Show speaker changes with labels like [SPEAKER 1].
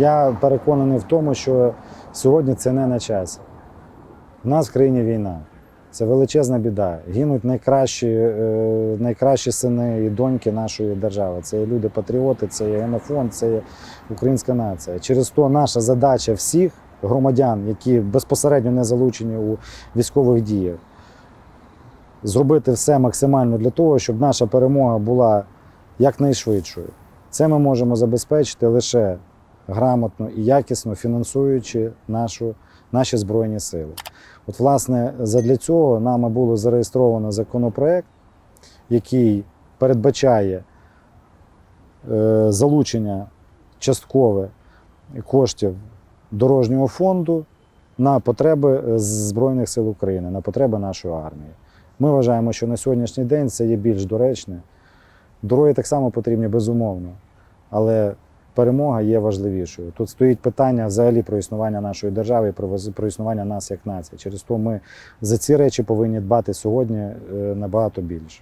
[SPEAKER 1] Я переконаний в тому, що сьогодні це не на часі. У нас в країні війна. Це величезна біда. Гинуть найкращі, е, найкращі сини і доньки нашої держави. Це є люди-патріоти, це є генофонд, це є українська нація. Через то наша задача всіх громадян, які безпосередньо не залучені у військових діях, зробити все максимально для того, щоб наша перемога була якнайшвидшою. Це ми можемо забезпечити лише грамотно і якісно фінансуючи нашу, наші збройні сили. От, власне, задля цього нами було зареєстровано законопроект, який передбачає е, залучення часткове коштів дорожнього фонду на потреби е, Збройних сил України, на потреби нашої армії. Ми вважаємо, що на сьогоднішній день це є більш доречне. Дороги так само потрібні, безумовно, але перемога є важливішою. Тут стоїть питання взагалі про існування нашої держави про існування нас як нації. Через то ми за ці речі повинні дбати сьогодні е, набагато більше.